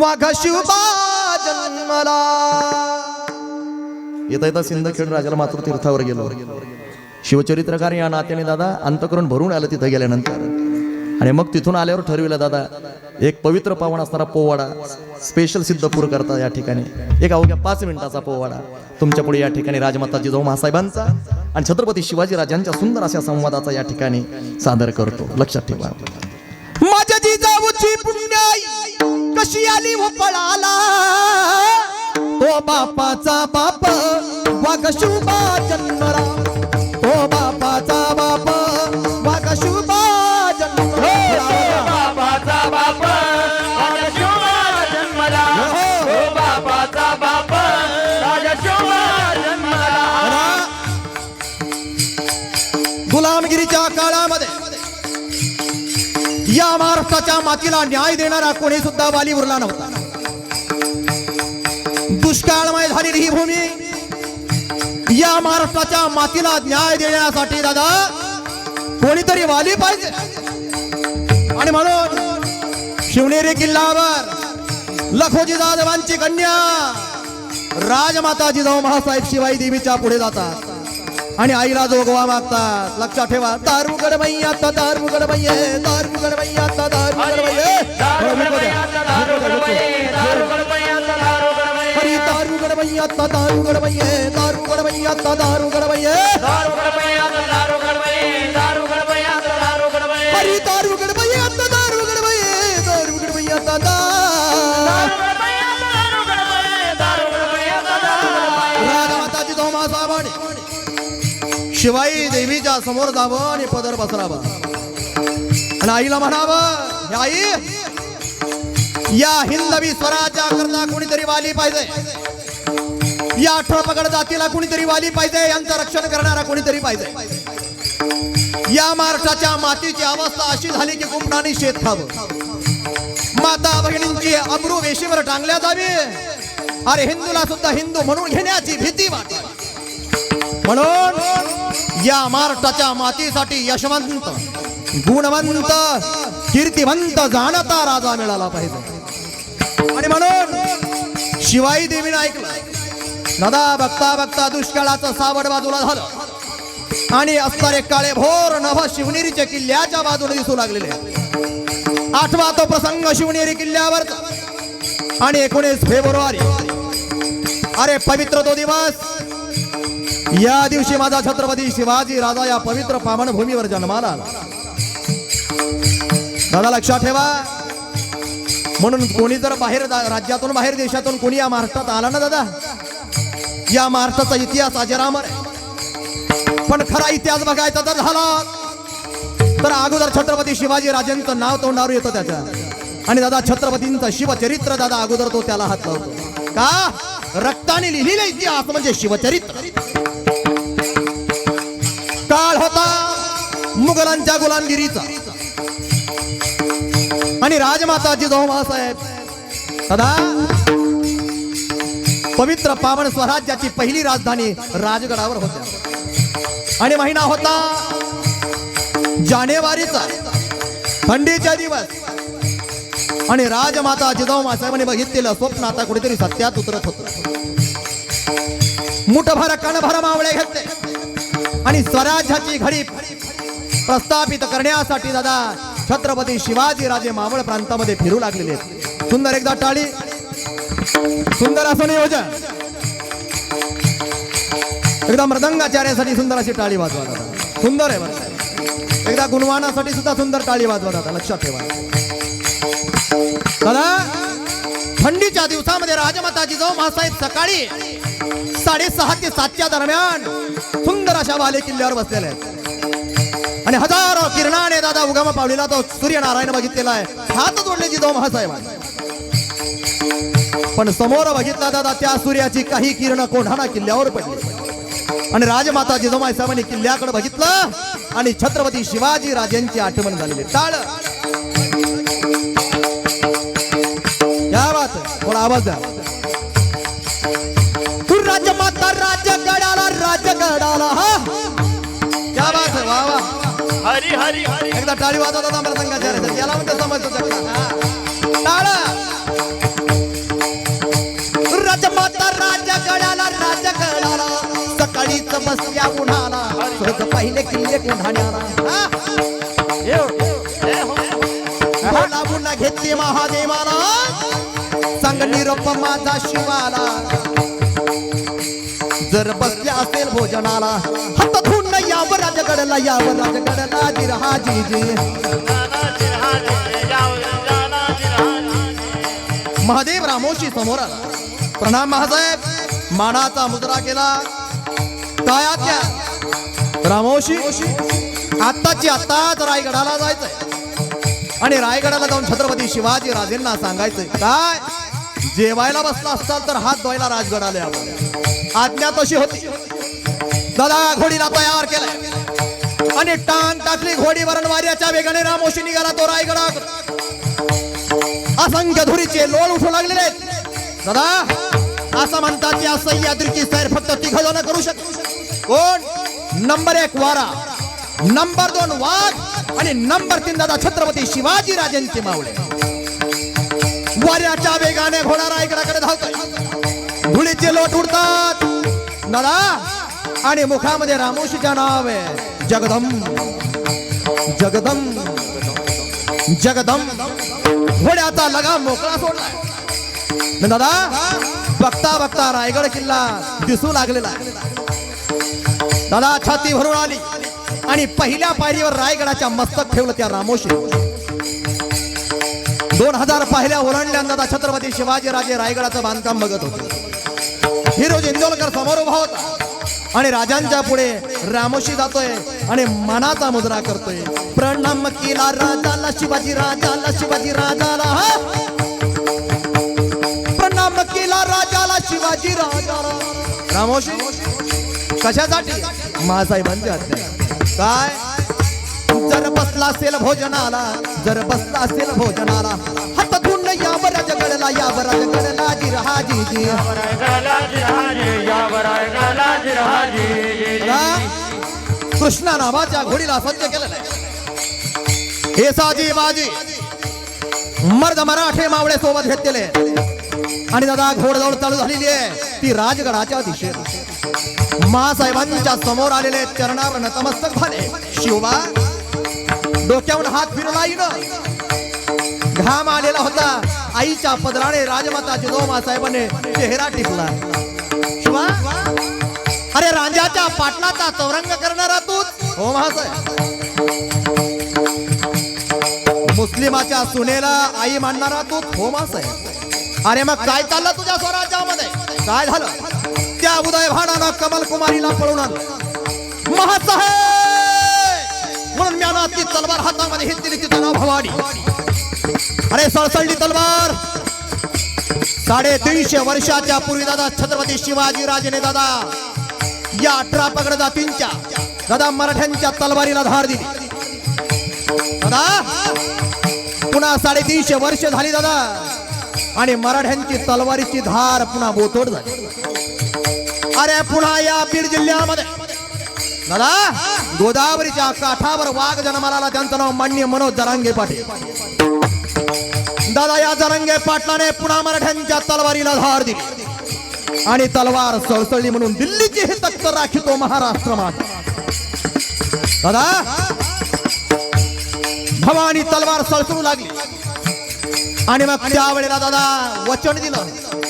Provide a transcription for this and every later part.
वाघ शिवबा जन्मला. येता येता सिंदखेड राजाला मात्र तीर्थावर गेलो. शिवचरित्रकार या नात्याने दादा अंतकरण भरून आलं तिथं गेल्यानंतर. आणि मग तिथून आल्यावर ठरविलं दादा एक पवित्र पावन असणारा पोवाडा स्पेशल सिद्धपूर करता या ठिकाणी. एक अवघ्या पाच मिनिटाचा पोवाडा. तुमच्यापुढे या ठिकाणी राजमाता जिजाऊ महासाहेबांचा आणि छत्रपती शिवाजी राजांच्या सुंदर अशा संवादाचा या ठिकाणी सादर करतो. लक्षात ठेवा. माझ्या जिजाऊची पुण्याई. कशी आली व पळाला तो बापाचा बाप वाघ शुभा जन्मरा तो बापाचा बाप न्याय देणारा कोणी सुद्धा वाली उरला नव्हता. दुष्काळमय झालेली ही भूमी या महाराष्ट्राच्या मातीला न्याय देण्यासाठी दादा कोणीतरी वाली पाहिजे. आणि म्हणून शिवनेरी किल्ल्यावर लखोजी जाधवांची कन्या राजमाता जिजाऊ महासाहेब शिवाई देवीच्या पुढे जातात. आणि आईला जोगवा मागतात लक्षात ठेवा दारुगड मैया आता दारुगड मैये दारुगड मैया आता दारुगड मैये हरी दारुगड मैया आता दारुगड मैये दारुगड मैया आता दारुगड मैये शिवाई देवीच्या समोर जावं आणि पदर पसरावं. आणि आईला म्हणावं आई या हिंदवी स्वराज्या करता कोणीतरी वाली पाहिजे. या ठळपकड जातीला कोणीतरी वाली पाहिजे यांचं रक्षण करणारा कोणीतरी पाहिजे. या महाराष्ट्राच्या मातीची अवस्था अशी झाली की कुंपणाने शेत खावं. माता बहिणींची अब्रू वेशीवर टांगल्या जावी. अरे हिंदूला सुद्धा हिंदू म्हणून घेण्याची भीती वाटते म्हणून या महाराष्ट्राच्या मातीसाठी यशवंत गुणवंत कीर्तिवंत जाणता राजा मिळाला पाहिजे. आणि म्हणून शिवाई देवीने ऐकलं. दादा बघता बघता दुष्काळाचं सावड बाजूला झालं. आणि असणारे काळे भोर नभ शिवनेरीच्या किल्ल्याच्या बाजूला दिसू लागलेले. आठवा तो प्रसंग शिवनेरी किल्ल्यावर. आणि एकोणीस फेब्रुवारी. अरे पवित्र तो दिवस. या दिवशी माझा छत्रपती शिवाजी राजा या पवित्र पावन भूमीवर जन्माला आला. दादा लक्षात ठेवा. म्हणून कोणी जर बाहेर राज्यातून बाहेर देशातून कोणी या महाराष्ट्रात आला ना दादा? या महाराष्ट्राचा इतिहास अजरामर पण खरा इतिहास बघायचा जर झाला तर अगोदर छत्रपती शिवाजी राजांचं नाव तोंडावर येतं त्याच्या. आणि दादा छत्रपतींचं शिवचरित्र दादा अगोदर तो त्याला हात लावतो का? रक्ताने लिहिलेला इतिहास म्हणजे शिवचरित्र. काळ होता मुघलांच्या गुलामगिरीचा. आणि राजमाता जिजाऊ महासाहेब दादा पवित्र पावन स्वराज्याची पहिली राजधानी राजगडावर होत्या. आणि महिना होता जानेवारीचा थंडीचा दिवस. आणि राजमाता जिजाऊ मासाहेबांनी बघितलेलं स्वप्न आता कुठेतरी सत्यात उतरत होत. मुठभर कणभर मावळे घेतले. आणि स्वराज्याची घडी प्रस्थापित करण्यासाठी दादा छत्रपती शिवाजी राजे मावळ प्रांतामध्ये फिरू लागलेले आहेत. सुंदर एकदा टाळी. सुंदर असं नियोजन. एकदा मृदंगाचार्यासाठी सुंदर अशी टाळी वाजवा दादा. सुंदर आहे बरं. एकदा गुणवानासाठी सुद्धा सुंदर टाळी वाजवा दादा. लक्षात ठेवा. दादा थंडीच्या दिवसामध्ये राजमाताजी जाऊ महासाहेब सकाळी साडेसहा ते सातच्या दरम्यान सुंदर अशा वाले किल्ल्यावर बसलेले आहेत. आणि हजारो किरणाने दादा उगम पावलेला तो सूर्यनारायण बघितलेला आहे. हात जोडले जिजाऊ महासाहेब. पण समोर बघितला दादा त्या सूर्याची काही किरण कोंढाणा किल्ल्यावर पडली. आणि राजमाता जिजाऊ साहेबांनी किल्ल्याकडे बघितलं आणि छत्रपती शिवाजी राजांची आठवण झालेली. टाळ. आवाज द्या. राजमाता राजगडाला राजगडाला हा. क्या बात है वा वा हरी हरी हरी. एकदा टाळी वाजवतात आम्हाला संघाच्या याला म्हणतो समजतो टाळा. राजमाता राजगडाला राजगडाला सकाळीच बसल्या उन्हाला किल्ले हो. घेतली महादेवाला. निरोप माझा शिवाला. जर बसले असेल भोजनाला हात धुवून याव राजगडला याव राजगडला जिरहा जी जी महादेव रामोशी समोर आला. प्रणाम महासाहेब मानाचा मुद्रा केला. काय आत्या रामोशी आत्ताची आत्ताच रायगडाला जायचंय. आणि रायगडाला जाऊन छत्रपती शिवाजी राजेंना सांगायचंय. काय? जेवायला बसला असताल तर हात धुवायला राजगड आले आज्ञा तशी होती. दादा घोडीला तयार केला आणि टांग टाकली घोडी वरण वाऱ्याच्या वेगाने रामोशी निघाला तो रायगडा असंख्य धुरीचे लोळ उठू लागलेले आहेत. दादा असं म्हणतात की असं यादृची सैर फक्त तिघ जण करू शकतो. कोण? नंबर एक वारा. नंबर दोन वाघ. आणि नंबर तीन दादा छत्रपती शिवाजी राजेंचे मावळे. वाऱ्याच्या वेगाने घोडा रायगडाकडे धावतात धुळीचे लोट उडतात. नळा आणि मुखामध्ये रामोशीच्या नाव आहे. जगदम. जगदम. जगदम. घोड्याचा लगाम मोकळा सोडलाय. दादा बघता बघता रायगड किल्ला दिसू लागलेला दादा छाती भरून आली. आणि पहिल्या पायरीवर रायगडाच्या मस्तक ठेवलं त्या रामोशी. दोन हजार पहिल्या ओलांडल्या दा छत्रपती शिवाजी राजे रायगडाचं बांधकाम बघत होते. हिरोज इंदोलकर समोर उभा होता. आणि राजांच्या पुढे रामोशी जातोय आणि मनाचा मुद्रा करतोय. प्रणाम केला राजाला शिवाजी राजाला शिवाजी राजाला. हा? प्रणाम केला राजाला शिवाजी राजाला. रामोशी कशासाठी? महासाहेबांची हत्या काय? जर बसला असेल भोजनाला जर बसला असेल भोजनाला हात धुवून यावर जगडला यावर जगडला जिरहा जी जी कृष्णा नावाच्या घोडीला सज्ज केलं आहे हे साजी बाजी मर्द मराठे मावळे सोबत घेतलेले. आणि दादा घोडदौड चालू झालेली आहे. ती राजगडाच्या दिशेत महासाहेबांच्या समोर आलेले चरणावर नतमस्तक झाले. शिवबा डोक्यावर हात फिरला येणं घाम आलेला होता. आईच्या पदराने राजमाता जिजोमा साहेबाने चेहरा टिपला. शिवा अरे राजाच्या पाटलाचा चौरंग करणारा तूच. हो महासाहेब मुस्लिमाच्या सुनेला आई मानणारा तू हो महासाहेब अरे मग काय चाललं तुझ्या स्वराज्यामध्ये? काय झालं? त्या उदय भाडानं कमल कुमारीला पळून आणलं. महासाहेब म्हणून म्यानं ती तलवार हातामध्ये घेतली तिचं नाव भवानी अरे सळसळली तलवार. साडेतीनशे वर्षाच्या पूर्वी दादा छत्रपती शिवाजी राजेने दादा या अठरा पगड जातींच्या दादा मराठ्यांच्या तलवारीला धार दिली. दादा पुन्हा साडेतीनशे वर्ष झाली दादा आणि मराठ्यांची तलवारीची धार पुन्हा बोतोड झाली. अरे पुन्हा या बीड जिल्ह्यामध्ये दादा गोदावरीच्या काठावर वाघ जन्माला त्यांचं नाव मान्य मनोज जरांगे पाटील. दादा या जरांगे पाटलाने पुन्हा मराठ्यांच्या तलवारीला धार दिली. आणि तलवार सळसळली म्हणून दिल्लीची हे तख्त राखितो महाराष्ट्र माझा दादा भवानी तलवार सळसळू लागली. आणि मग त्यावेळेला दादा वचन दिलं.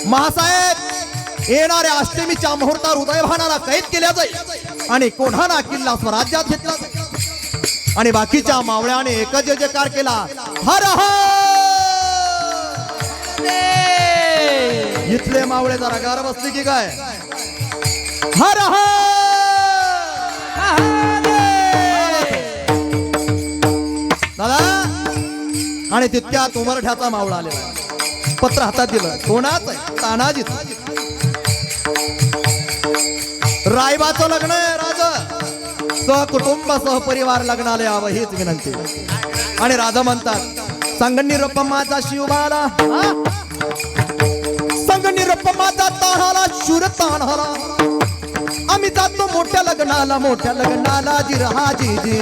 महासाहेब येणाऱ्या अष्टमीच्या मुहूर्तावर उदयभानाला कैद केल्या जाईल. आणि कोढाना किल्ला स्वराज्यात घेतला? आणि बाकीच्या मावळ्याने एकच जय जयकार केला. हर हर! इथले मावळे जरा गार बसले की काय? हर दादा! आणि तितक्यात उमरठ्याचा मावळा आलेला. पत्र हातात दिलं. कोणाच आहे? तानाजीच. रायबाचं लग्न आहे राजा. सहकुटुंब सहपरिवार लग्नाला यावं हीच विनंती. आणि राजा म्हणतात संगणी रप्पमाचा शिवबाला संगणी रप्पमाचा ताणाला शूर ताणाला आम्ही जातो मोठ्या लग्नाला मोठ्या लग्नाला जिरहाजी जी.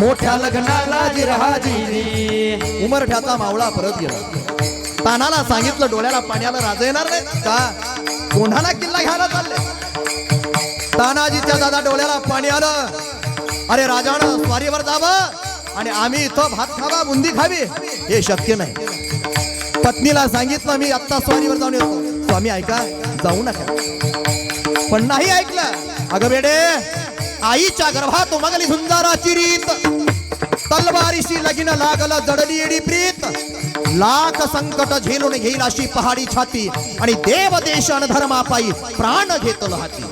मोठ्या लग्नाला जिरहाजी उमरठ्याचा मावळा परत गेला. तानाला सांगितलं डोळ्याला पाण्याला राजा येणार नाही का? कोणाला किल्ला घ्यायला चालले. तानाजीच्या दादा डोळ्याला पाणी आलं. अरे राजानं स्वारीवर जावं आणि आम्ही इथं भात खावा बुंदी खावी हे शक्य नाही. पत्नीला सांगितलं मी आत्ता स्वारीवर जाऊन येतो. स्वामी ऐका जाऊ नका. पण नाही ऐकलं. अगं बेडे आईच्या गर्भात मगली सुंदराची रीत. तलवारीशी लगीन लागलं जडली एडी प्रीत. लाख संकट झेलून घेईल अशी पहाडी छाती आणि देव देश धर्मापायी प्राण घेतलं हाती.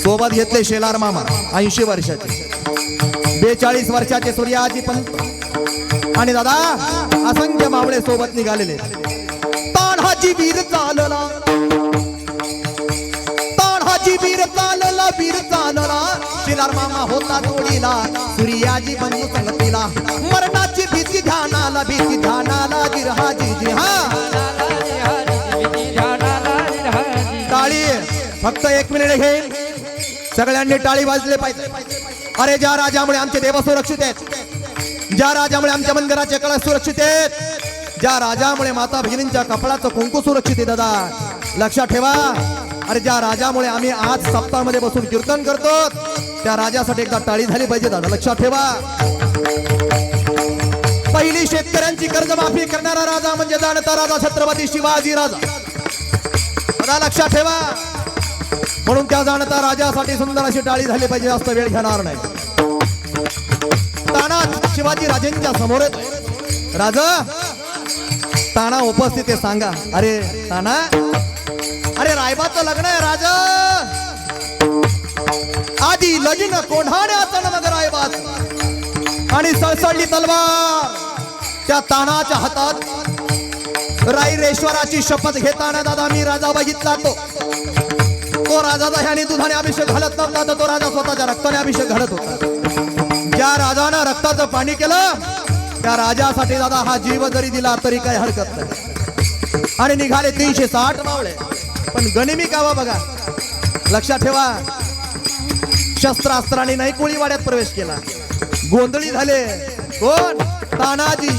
सोबत घेतले शेलार मामा ऐंशी वर्षाचे. बेचाळीस वर्षाचे सूर्याजी पंत आणि दादा असंख्य मावळे सोबत निघालेले. तान्हाची वीर चालला. तान्हाची वीर चालला वीर चालला. शेलार मामा होता जोडीला सूर्याजी बंधू संगतीला. ध्यानाला भीती ध्यानाला गिरहाजी जी हा. टाळी फक्त एक मिनिट घे. सगळ्यांनी टाळी वाजले पाहिजे. अरे ज्या राजामुळे आमचे देव सुरक्षित आहेत ज्या राजामुळे आमच्या मंदिराचे कळस सुरक्षित आहेत ज्या राजामुळे माता भगिनींच्या कपडाचं कुंकू सुरक्षित आहे दादा. लक्षात ठेवा. अरे ज्या राजामुळे आम्ही आज सप्ताहामध्ये बसून कीर्तन करतो त्या राजासाठी एकदा टाळी झाली पाहिजे दादा. लक्षात ठेवा. पहिली शेतकऱ्यांची कर्जमाफी करणारा राजा म्हणजे जाणता राजा छत्रपती शिवाजी राजा. मला लक्षात ठेवा. म्हणून त्या जाणता राजासाठी सुंदर अशी टाळी झाली पाहिजे जास्त वेळ घेणार नाही. ताना शिवाजी राजेंच्या समोर येतो राजा ताना उपस्थित आहे सांगा. अरे ताना अरे रायबाचं लग्न आहे राजा. आधी लगीन कोढाण्याचं मग रायबाचं. आणि सळसळली तलवार. त्या तानाच्या हातात राईरेश्वराची शपथ घेताना दादा मी राजा बघितला तो तो राजाचा ह्याने दुधाने अभिषेक घालत नव्हता तर तो राजा स्वतःच्या रक्ताने अभिषेक घालत होता. ज्या राजानं रक्ताचं पाणी केलं त्या राजासाठी दादा हा जीव जरी दिला तरी काही हरकत नाही. आणि निघाले तीनशे साठ मावळे. पण गनिमी कावा बघा. लक्षात ठेवा शस्त्रास्त्राने नाही कोळीवाड्यात प्रवेश केला. गोंधळी झाले कोण तानाजी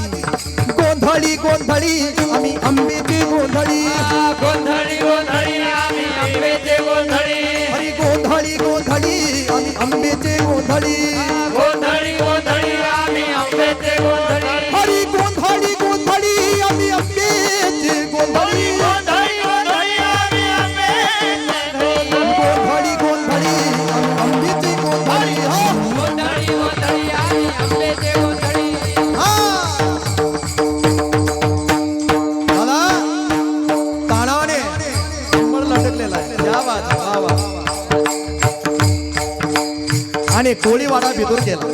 गोंधळी गोंधळी आम्ही आंबेची गोंधळी गोंधळी गोंधळी आम्ही आंबेचे गोंधळी हरी गोंधळी गोंधळी आम्ही आंबेचे गोंधळी गोंधळी कोळीवाडा भितूर केला.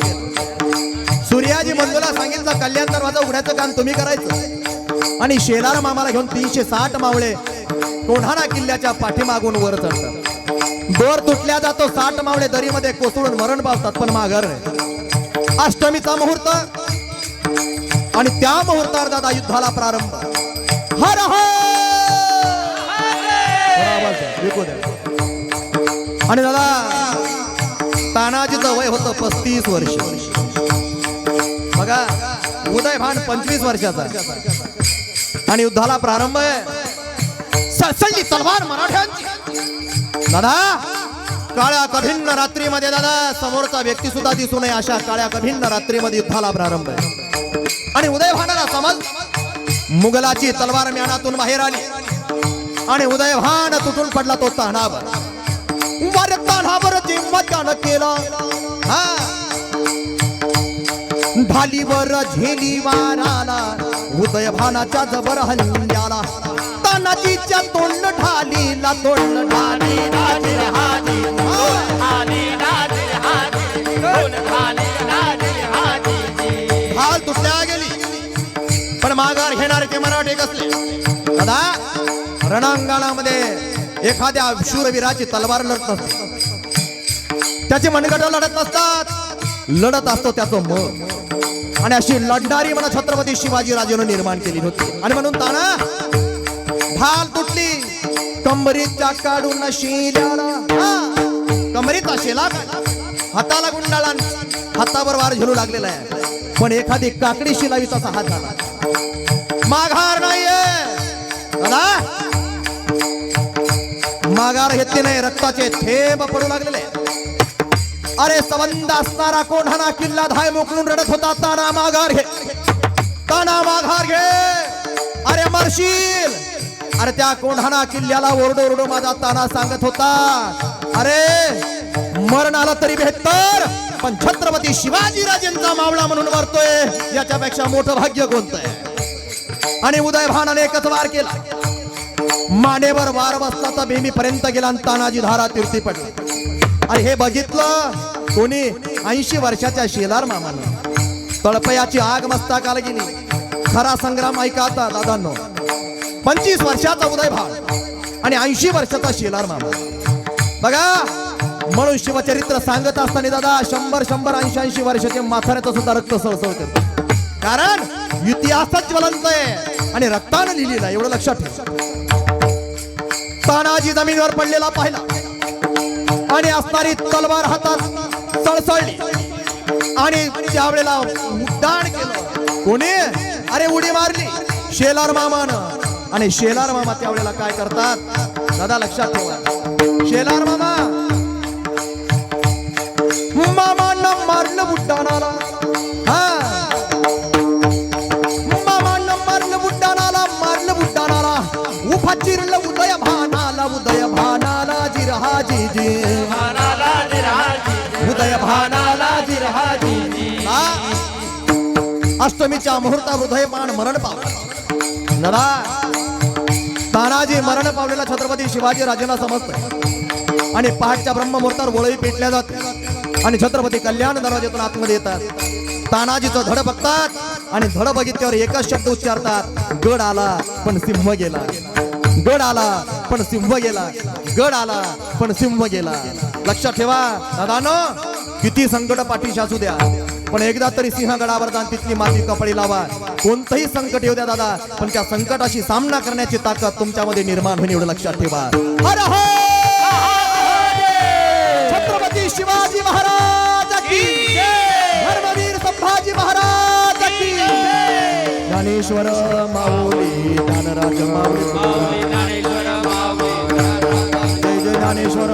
सूर्याजी मंजूला सांगितलं कल्याण दरवाजा उघड्याचं काम तुम्ही करायचं. आणि शेलार मामाला घेऊन तीनशे साठ मावळे कोढाणा किल्ल्याच्या पाठीमागून वर चढतात. दोर तुटल्या जातो साठ मावळे दरीमध्ये कोसळून मरण पावतात पण माघार अष्टमीचा मुहूर्त आणि त्या मुहूर्तावर दादा युद्धाला प्रारंभ. हर हर! आणि दादा तानाजीचं वय होतं पस्तीस वर्ष. बघा उदय भान पंचवीस वर्षाचा आणि युद्धाला प्रारंभ आहे. सळसळली तलवार मराठ्यांची. दादा काळ्या कठीण रात्रीमध्ये दादा समोरचा व्यक्ती सुद्धा दिसू नये अशा काळ्या कठीण रात्रीमध्ये युद्धाला प्रारंभ आहे. आणि उदयभानाला समज मुघलाची तलवार म्यानातून बाहेर आली. आणि उदयभान तुटून पडला तो ताणावर वर ताणावर जेव्हा केलं. हा. ढालीवर झेली वाराला उदयभानाच्या जबर हल्ल्याला. तानाजीच्या तोंड ढालीला तोंड ढाली हाल तुटल्या गेली. पण माघार घेणारे ते मराठे कसले? दादा रणांगणामध्ये एखाद्या शूरवीराची तलवार लढत त्याचे मनगट लढत नसतात. लढत असतो त्याचं मन. आणि अशी लढणारी म्हणा छत्रपती शिवाजीराजेनं निर्माण केली होती. आणि म्हणून ताना ढाल तुटली. कंबरीच्या काढून शिल्याला हा, कंबरीचा शेला हाताला गुंडाळा हातावर वार झेलू लागलेला आहे. पण एखादी काकडी शिलावी तसा हात झाला. माघार नाहीये. दादा माघार घेतली नाही रक्ताचे थेंब पडू लागलेले. अरे संबंध असणारा कोढाणा किल्ला धाय मोकळून रडत होता. ताना माघार घे. ताना माघार घे. अरे मरशील. अरे त्या कोंढाणा किल्ल्याला ओरडो ओरडो माझा ताना सांगत होता. अरे मरण आलं तरी बेहत्तर. पण छत्रपती शिवाजीराजेंचा मावळा म्हणून मरतोय. याच्यापेक्षा मोठं भाग्य कोणतं आणि उदय भानाने एकच वार केला. मानेवर वार बसला तर भीमीपर्यंत गेला आणि तानाजी धारा तीर्थी पडली. अरे हे बघितलं? कोणी ऐंशी वर्षाच्या शेलार मामानं. तळपयाची आग मस्ताकाला गेली खरा संग्राम ऐका आता दादांनो. पंचवीस वर्षाचा उदय भाग आणि ऐंशी वर्षाचा शेलार मामा. बघा म्हणून शिवचरित्र सांगत असताना दादा शंभर शंभर ऐंशी ऐंशी वर्षाचे माथाऱ्याचं सुद्धा रक्त सळसळ करत. कारण इतिहासात ज्वलंत आहे आणि रक्तानं लिहिलेला एवढं लक्षात ठेव. तानाजी जमिनीवर पडलेला पाहिला. आणि असणारी तलवार हातात सळसळली. आणि त्यावेळेला उड्डाण केलं. कोणी? अरे उडी मारली. शेलार मामानं. आणि शेलार मामा त्यावेळेला काय करतात? दादा लक्षात ठेवा. शेलार मामा. मामांना मारलं उड्डाणाला मामांना मारलं उड्डाणाला मारलं उड्डाणाला उभा चिरलं उदय भा अष्टमीच्या मुहूर्ता हृदय पान मरण पावला. नरा तानाजी मरण पावलेला छत्रपती शिवाजी राजेंना समजतंय. आणि पहाटच्या ब्रह्ममुहूर्तावर वळई पेटल्या जाते. आणि छत्रपती कल्याण दरवाजेतून आतमध्ये येतात. तानाजीचं धड बघतात आणि धड बघितल्यावर एकच शब्द उच्चारतात गड आला पण सिंह गेला. गड आला पण सिंह गेला. गड आला पण सिंह गेला. लक्षात ठेवा दादानो किती संकट पाठीशी असू द्या. पण एकदा तरी सिंहगडावर जाऊन तिथली माती कपडी लावा. कोणतंही संकट येऊ द्या दादा. पण त्या संकटाशी सामना करण्याची ताकद तुमच्यामध्ये निर्माण होईल एवढं लक्षात ठेवा. छत्रपती शिवाजी महाराज धर्मवीर संभाजी महाराज ज्ञानेश्वर माऊली ज्ञानराज माऊली. जय जय ज्ञानेश्वर